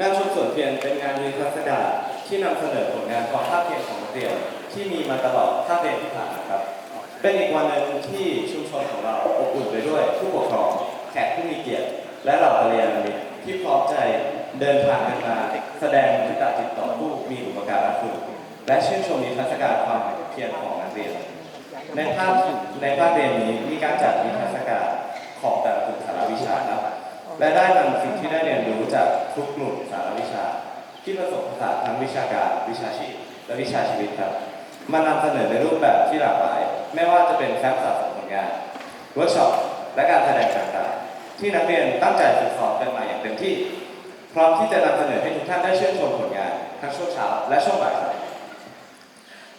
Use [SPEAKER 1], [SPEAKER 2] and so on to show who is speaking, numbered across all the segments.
[SPEAKER 1] งานชมสวนเทียนเป็นงานนิทรรศการที่นำเสนอผลงานความภาคเพียรของนักเรียนที่มีมาตลอดภาคเรียนที่ผ่านมาครับ เป็นอีกวันหนึ่งที่ชุมชนของเราอบอุ่นไปด้วยผู้ปกครองแขกผู้มีเกียรติ และเหล่ากัลยาณมิตรที่พร้อมใจเดินทางกันมาแสดงมุตตาจิตต่อผู้มีอุปการะคุณและชื่นชมนิทรรศการความเพียรของนักเรียน ในภาคในภาคเรียนนี้มีการจัดนิทรรศการของแต่ละกลุ่มสาระวิชาครับ และได้นำสิ่งที่ได้เรียนรู้จากทุกกลุ่มสาระวิชา ที่ผสมผสานทั้งวิชาการวิชาชีพและวิชาชีวิตครับมานำเสนอในรูปแบบที่หลากหลาย ไม่ว่าจะเป็นแฟ้มสะสมผลงานเวิร์กช็อปและการแสดงต่างๆ ที่นักเรียนตั้งใจฝึกซ้อมกันมาอย่างเต็มที่ พร้อมที่จะนำเสนอให้ทุกท่านได้ชื่นชมผลงาน ทั้งช่วงเช้าและช่วงบ่ายครับ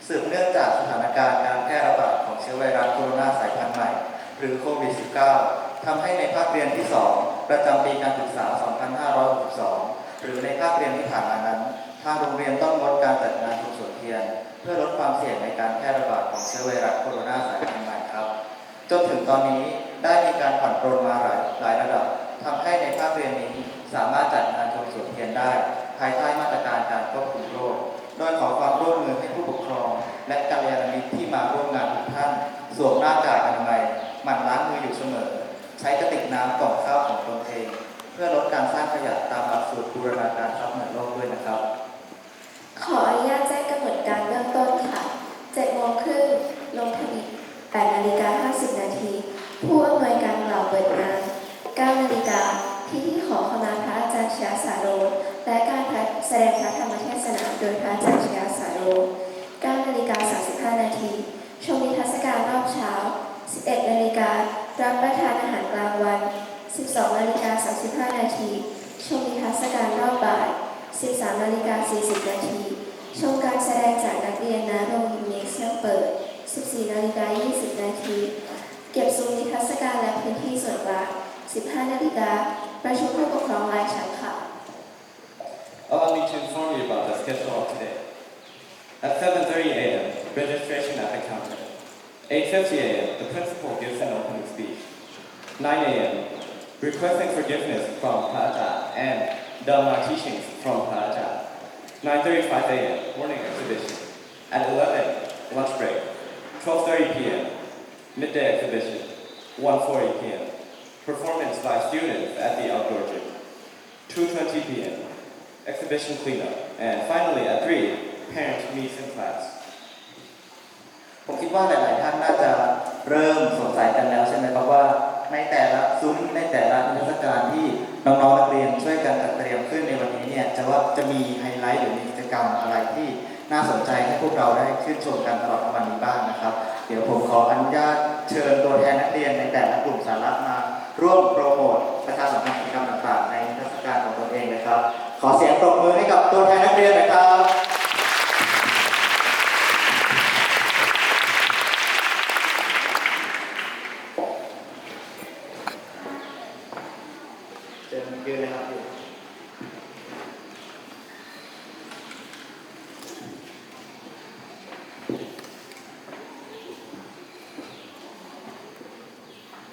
[SPEAKER 2] สืบเนื่องจากสถานการณ์การแพร่ระบาดของเชื้อไวรัสโคโรนาสายพันธุ์ใหม่ หรือโควิด -19 ทำให้ในภาคเรียนที่ 2 ประจำปีการศึกษา 2562 หรือในภาคเรียนที่ผ่านมานั้น ทางโรงเรียนต้องงดการจัดงานชมสวนเทียน เพื่อลดความเสี่ยงในการแพร่ระบาดของเชื้อไวรัสโคโรนาสายพันธุ์ใหม่ครับ จนถึงตอนนี้ได้มีการผ่อนปรนมาหลายหลายระดับทำให้ในภาคเรียนนี้สามารถจัดงานชมสวนเทียนได้ ภายใต้มาตรการการควบคุมโรค โดยขอความร่วมมือให้ผู้ปกครอง และกัลยาณมิตรที่มาร่วมงานทุกท่านสวมหน้ากากอนามัยหมั่นล้างมืออยู่เสมอ ใช้กระติกน้ำกล่องข้าวของตนเอง เพื่อลดการสร้างขยะตามหลักสูตรบูรณาการทรัพย์เหมือนโลกด้วยนะครับ
[SPEAKER 3] ขออนุญาตแจ้งกำหนดการเริ่มต้นค่ะ7โมงครึ่งลงทะเบียน8นาฬิกา50 นาที ผู้อำนวยการกล่าวเปิดงาน9นาฬิกาพิธีขอขมาพระอาจารย์ชยาสาโร และการแสดงพระธรรมเทศนาโดยพระอาจารย์ชยาสาโร9นาฬิกา35 นาที ชมนิทรรศการรอบเช้า 11นาฬิกา รับประทานอาหารกลางวัน 12นาฬิกา35 นาที ชมนิทรรศการรอบบ่าย 13นาฬิกา40 นาที ชมการแสดงจากนักเรียนณโรงยิมเนเซียมเปิด 14นาฬิกา20 นาที เก็บซุ้มนิทรรศการและพื้นที่ส่วนกลาง15นาฬิกาประชุมผู้ปกครองรายชั้นค่ะ
[SPEAKER 1] Allow me to inform you about the schedule of today. At 7.30 a.m., registration at the counter. 8.50 a.m., the principal gives an opening speech. 9 a.m., requesting forgiveness from Praja and Dharma teachings from Praja. 9.35 a.m., morning exhibition. At 11, lunch break. 12.30 p.m., midday exhibition. 1.40 p.m., performance by students at the outdoor gym. 2.20 p.m., exhibition cleanup, and finally at 3, parent meets in class.
[SPEAKER 2] ผมคิดว่าหลาย ๆ ท่านน่าจะเริ่มสงสัยกันแล้วใช่ไหมครับว่าในแต่ละซุ้มในแต่ละนิทรรศการที่น้องๆนักเรียนช่วยกันจัดเตรียมขึ้นในวันนี้เนี่ยจะว่าจะมีไฮไลท์หรือมีกิจกรรมอะไรที่น่าสนใจให้พวกเราได้ชื่นชมกันตลอดวันนี้บ้างนะครับ เดี๋ยวผมขออนุญาตเชิญตัวแทนนักเรียนในแต่ละกลุ่มสาระมา ร่วมโปรโมทประชาสัมพันธ์กิจกรรมต่าง ๆ ในนิทรรศการของตนเองนะครับ ขอเสียงปรบมือให้กับตัวแทนนักเรียนน่อยครับ ชิญยืนเลยครับ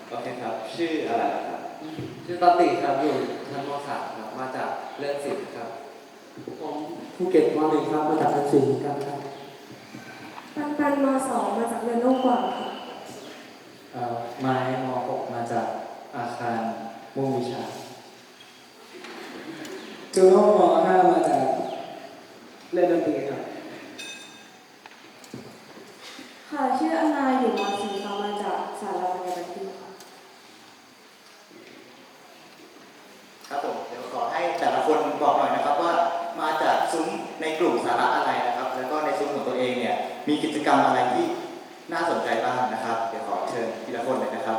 [SPEAKER 1] โอเคครับ ชื่ออะไรครับ
[SPEAKER 4] ชื่อตติครับอยู่ชั้นม .3 ครับ มาจากเรื่องศิลป์ครับ
[SPEAKER 5] ผมภูเก็ตมหนึ่งครับ มาจากทันสีกันครับ
[SPEAKER 3] ปันปันมสองมาจากเรียนโลกกว่าค่ะ
[SPEAKER 4] เอ่อไม้ม .6 มาจากอาคารมุ่งวิชา
[SPEAKER 5] จูโน่มห้ามาจากเล่นดนตรีครับ
[SPEAKER 3] ค่ะชื่ออนาอยู่มสี่ค่ะมาจากสาราปัญญาบัณฑิตค่ะ
[SPEAKER 2] ครับผมเดี๋ยวขอให้แต่ละคนบอกหน่อยนะครับว่ามาจากซุ้มในกลุ่มสาระอะไรนะครับ แล้วก็ในซุ้มของตัวเองเนี่ยมีกิจกรรมอะไรที่น่าสนใจบ้างนะครับ เดี๋ยวขอเชิญทีละคนเลยนะครับ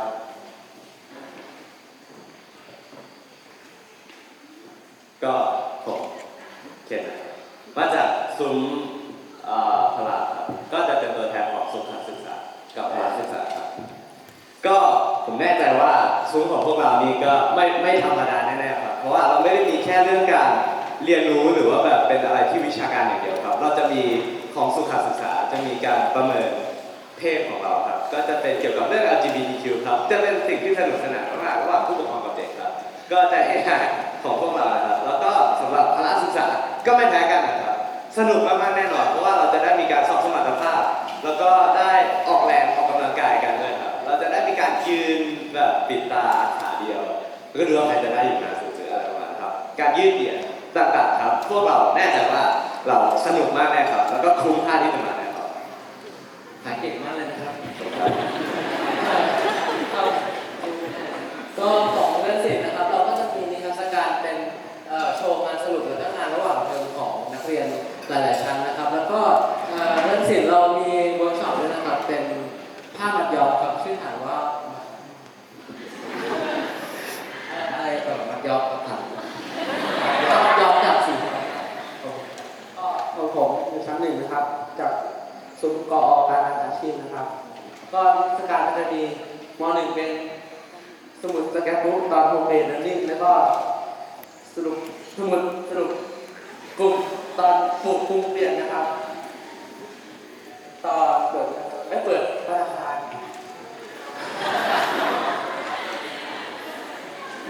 [SPEAKER 1] ก็ผมเขียนมาจากซุ้มพละครับก็จะเป็นตัวแทนของสุขศึกษากับพละศึกษาครับก็ผมแน่ใจว่าซุ้มของพวกเรานี่ก็ไม่ไม่ธรรมดาแน่ๆครับเพราะว่าเราไม่ได้มีแค่เรื่องการเรียนรู้หรือว่าแบบเป็นอะไรที่วิชาการอย่างเดียวครับ เราจะมีของสุขศึกษาจะมีการประเมินเพศของเราครับ ก็จะเป็นเกี่ยวกับเรื่อง LGBTQ ครับ จะเป็นสิ่งที่สนุกสนานมากระหว่างผู้ปกครองกับเด็กครับ ก็จะให้ ของพวกเรานะครับแล้วก็สำหรับพลก็ไม่แพ้กันนะครับ สนุกมากๆแน่นอน เพราะว่าเราจะได้มีการสอบสมรรถภาพ แล้วก็ได้ออกแรงออกกำลังกายกันด้วยครับ เราจะได้มีการยืนแบบปิดตาขาเดียวแล้วก็ดูว่าใครจะได้อยู่นานสุดหรืออะไรประมาณครับ การยืดเหยียดต่างๆครับ พวกเราแน่ใจว่าเราสนุกมากแน่ครับ แล้วก็คุ้มค่าที่จะมาแน่ครับ
[SPEAKER 4] หายเก่งมากเลยนะครับ
[SPEAKER 6] ก็ของเรื่องศิลป์นะครับ เราก็จะมีนิทรรศการเป็นเอ่อโชว์งานสรุปและก็งานระหว่างเทอมของนักเรียน หลาย ๆ ชั้นนะครับ แล้วก็เรื่องศิลป์เรามีเวิร์กช็อปด้วยนะครับ เป็นผ้ามัดย้อมครับชื่อฐานว่าอะไรแบบมัดย้อมครับฐานผ้ามัดย้อมจากสีธรรมชาติ
[SPEAKER 5] ก็ของผมอยู่ชั้นหนึ่งนะครับ จากซุ้มกอการงานอาชีพนะครับ ก็นิทรรศการก็จะมีมหนึ่งเป็นสมุดสแกนบุ๊กตอนโฮมเมดเลิร์นนิ่แล้วก็สรุปสมุดสรุปกลุ่ม ตอนปลูกภูมิเปลี่ยนนะครับ ตอนเปิดไม่เปิดธนาคาร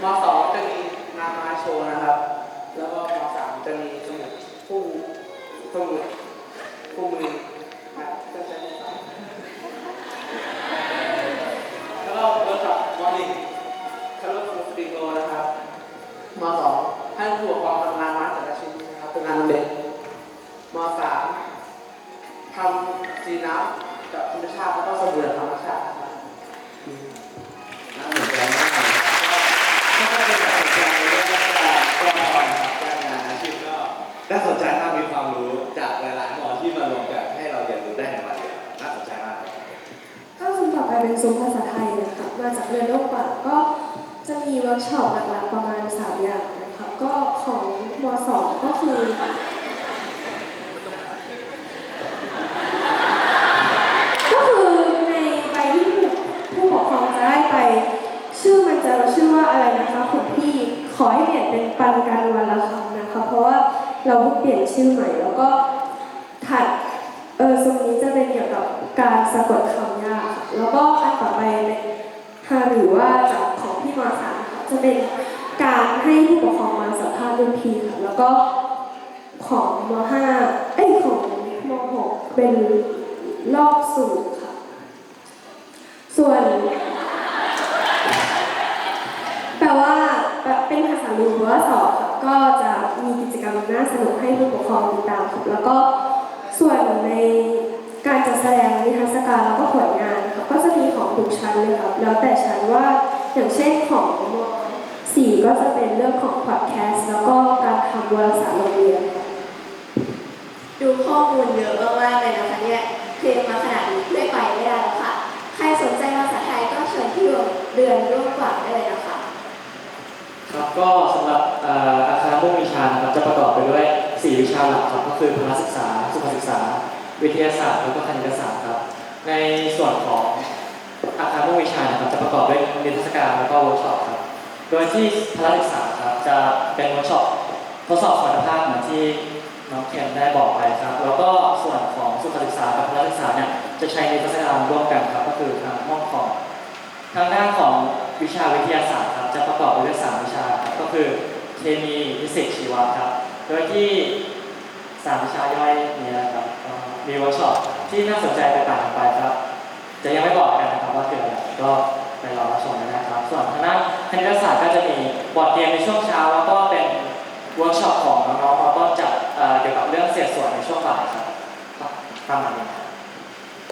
[SPEAKER 5] มสองจะมีงานมาโชว์นะครับ แล้วก็มสามจะมีสมุดคู่สมุดคู่มือ บู่จากธรรมชาติน่า
[SPEAKER 1] สนใจมากถ้าเป็นการสนใจในเรื่องการกองการงานอาชีพก็น่าสนใจมากมีความรู้จากหลายๆหมอที่มารวมกันให้เราเรียนรู้ได้ในวันเดียวน่าสนใจมาก
[SPEAKER 7] ก็ซุ้มต่อไปเป็นซุ้มภาษาไทยนะคะมาจากเรือนโลกกว่าก็จะมีเวิร์กช็อปหลักๆประมาณ3อย่างนะคะก็ของม .2 ก็คือ ก็คือในใบที่ผู้ปกครองจะได้ไป ชื่อมันจะชื่อว่าอะไรนะคะคุณพี่ขอให้เปลี่ยนเป็นปันกันวันละคำนะคะ เพราะว่า เราเพิ่งเปลี่ยนชื่อใหม่ แล้วก็ถัดเออตรงนี้จะเป็นเกี่ยวกับการสะกดคำยาก แล้วก็อันต่อไปเป็นฮาหรือว่าจากของพี่มาสามค่ะจะเป็นการให้ผู้ปกครองมาสัมภาษณ์รุ่นพี่ค่ะแล้วก็ของมห้าเอ้ยของมหกเป็นรอบสูตรค่ะ ส่วน แปลว่าเป็นภาษาลู หรือว่าสอบก็จะมีกิจกรรมน่าสนุกให้ผู้ปกครองติดตามค่ะแล้วก็ส่วนในการจัดแสดงนิทรรศการแล้วก็ผลงานค่ะก็จะมีของทุกชั้นเลยครับแล้วแต่ชั้นว่าอย่างเช่นของมสี่ก็จะเป็นเรื่องของพอดแคสต์แล้วก็การทำวารสารโรงเรียน
[SPEAKER 3] ดูข้อมูลเยอะมากๆเลยนะคะเนี่ยเพลงมาขนาดนี้ไม่ไปไม่ได้แล้วค่ะ ใครสนใจภาษาไทยก็เชิญที่เรือนร่วมกว่าได้เลยนะคะ
[SPEAKER 4] ครับก็สำหรับอาคารมุ่งวิชานะครับจะประกอบไปด้วย 4 วิชาหลักครับก็คือพละศึกษา สุขศึกษา วิทยาศาสตร์แล้วก็คณิตศาสตร์ครับในส่วนของอาคารมุ่งวิชานะครับจะประกอบด้วยนิทรรศการแล้วก็เวิร์กช็อปครับโดยที่พละศึกษาครับจะเป็นเวิร์กช็อปทดสอบสมรรถภาพเหมือนที่น้องเคนได้บอกไปครับ แล้วก็ส่วนของสุขศึกษากับพละศึกษาเนี่ยจะใช้ในิทรรศการร่วมกันครับ ก็คือทางห้องของทางด้านของ วิชาวิทยาศาสตร์ครับจะประกอบไปด้วยสามวิชาครับก็คือเคมีฟิสิกส์ชีวะครับ โดยที่สามวิชาย่อยนี้นะครับมีเวิร์กช็อปที่น่าสนใจแตกต่างไปครับ จะยังไม่บอกกันนะครับว่าคืออะไรก็ไปรอรับชมนะครับ ส่วนทางด้านคณิตศาสตร์ก็จะมีบอร์ดเกมในช่วงเช้า แล้วก็เป็นเวิร์กช็อปของน้องๆแล้วก็จัดเกี่ยวกับเรื่องเศษส่วนในช่วงบ่ายครับประมาณนี้